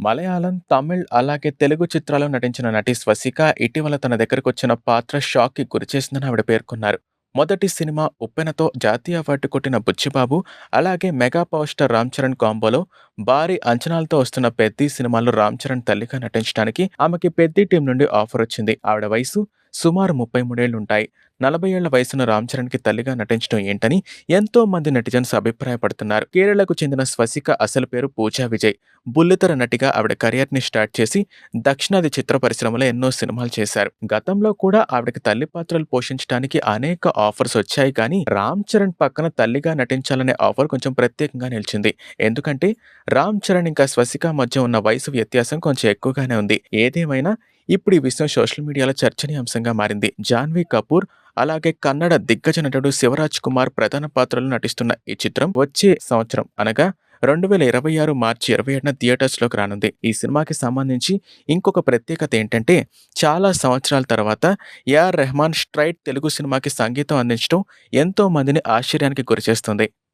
మలయాళం, తమిళ్ అలాగే తెలుగు చిత్రాల్లో నటించిన నటి స్వసిక ఇటీవల తన దగ్గరకొచ్చిన పాత్ర షాక్‌కి గురిచేసిందని ఆవిడ పేర్కొన్నారు. మొదటి సినిమా 'ఉప్పెన'తో జాతీయ అవార్డు కొట్టిన బుచ్చిబాబు, అలాగే mega power star Ram Charan కాంబోలో భారీ అంచనాలతో వస్తున్న 'పెద్ది' సినిమాలో రామ్ చరణ్ తల్లిగా నటించడానికి ఆమెకి 'పెద్ది' టీం నుండి ఆఫర్ వచ్చింది ఆవిడ వయసు సుమారు ముప్పై మూడేళ్ళుంటాయి నలభై ఏళ్ళ వయసున్న రామ్ చరణ్‌కి తల్లిగా నటించడం ఏంటని ఎంతో మంది నెటిజన్స్ అభిప్రాయపడుతున్నారు. కేరళకు చెందిన స్వసిక అసలు పేరు పూజా విజయ్. బుల్లితెర నటిగా ఆవిడ కెరియర్‌ని స్టార్ట్ చేసి దక్షిణాది చిత్ర పరిశ్రమలో ఎన్నో సినిమాలు చేశారు. గతంలో కూడా ఆవిడకి తల్లి పాత్రలు పోషించడానికి అనేక ఆఫర్స్ వచ్చాయి కానీ రామ్ చరణ్ పక్కన తల్లిగా నటించాలనే ఆఫర్ కొంచెం ప్రత్యేకంగా నిలిచింది. ఎందుకంటే రామ్ చరణ్ ఇంకా స్వసిక మధ్య ఉన్న వయసు వ్యత్యాసం కొంచెం ఎక్కువగానే ఉంది. ఏదేమైనా ఇప్పుడు ఈ విషయం సోషల్ మీడియాలో చర్చనీయాంశంగా మారింది. జాన్వీ కపూర్ అలాగే కన్నడ దిగ్గజ నటుడు శివరాజ్ కుమార్ ప్రధాన పాత్రలో నటిస్తున్న ఈ చిత్రం వచ్చే సంవత్సరం అనగా 2026 మార్చి 27న థియేటర్స్‌లోకి రానుంది. ఈ సినిమాకి సంబంధించి ఇంకొక ప్రత్యేకత ఏంటంటే చాలా సంవత్సరాల తర్వాత ఏఆర్ రెహమాన్ స్ట్రైట్ తెలుగు సినిమాకి సంగీతం అందించడం ఎంతో మందిని ఆశ్చర్యానికి గురిచేస్తుంది.